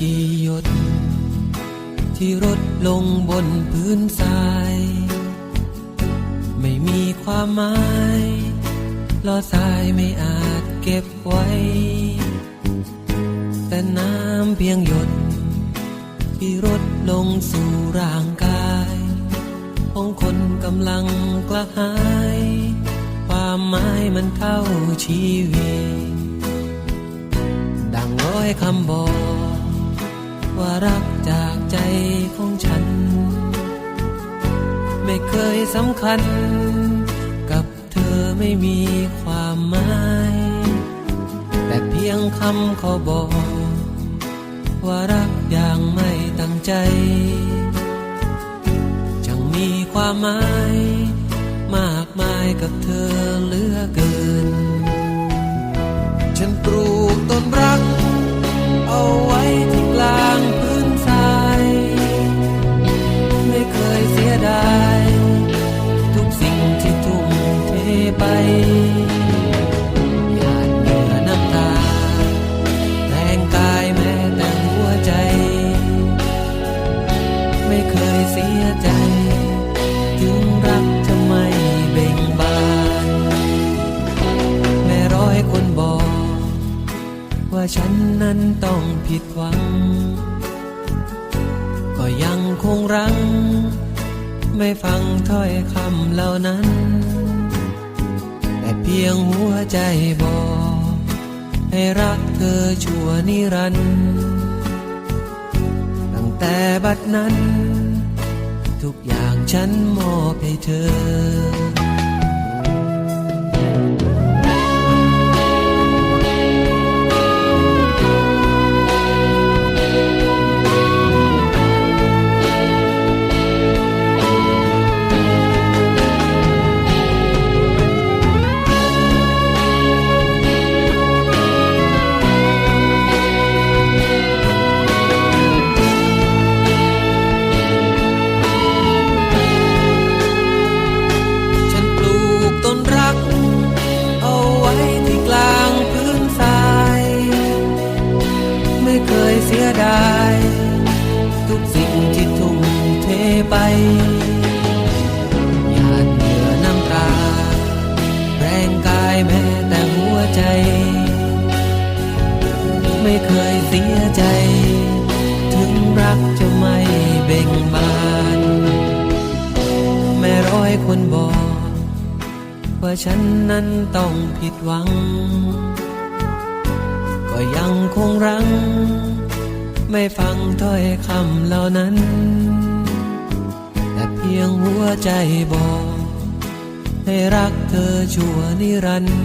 กี่หยด ที่รดลงบนพื้นทราย ไม่มีความหมายลอทรายไม่อาจเก็บไว้ แต่น้ำเพียงหยด ที่รดลงสู่ร่างกายของคนกำลังกระหาย ความหมายมันเข้าชีวิตดังร้อยคำบอก ว่ารักจากใจของฉัน ไม่เคยสำคัญ กับเธอไม่มีความหมาย แต่เพียงคำเขาบอก ว่ารักอย่างไม่ตั้งใจจังมีความหมาย มากมายกับเธอเหลือเกิน ฉันปลูกต้นรัก เอาไว้ ไม่เคยเสียใจ ถึงรักจะไม่เบ่งบาน แม่ร้อยคนบอก ว่าฉันนั้นต้องผิดหวัง ก็ยังคงรัง ไม่ฟังถ้อยคำเหล่านั้น แต่เพียงหัวใจบอก ให้รักเธอชั่วนิรันดร์ตั้งแต่บัดนั้น ทุกอย่างฉันมอบให้เธอ ไป หยาดเหงื่อน้ำตา แรงกายแม้แต่หัวใจ ไม่เคยเสียใจ ถึงรักจะไม่เบ่งบาน แม่ร้อยคนบอก ว่าฉันนั้นต้องผิดหวัง ก็ยังคงรัง ไม่ฟังถ้อยคำเหล่านั้น พียงหัวใจบอก ให้รักเธอชั่วนิรันดร์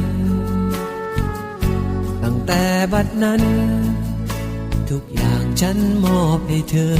ตั้งแต่บัดนั้น ทุกอย่างฉันมอบให้เธอ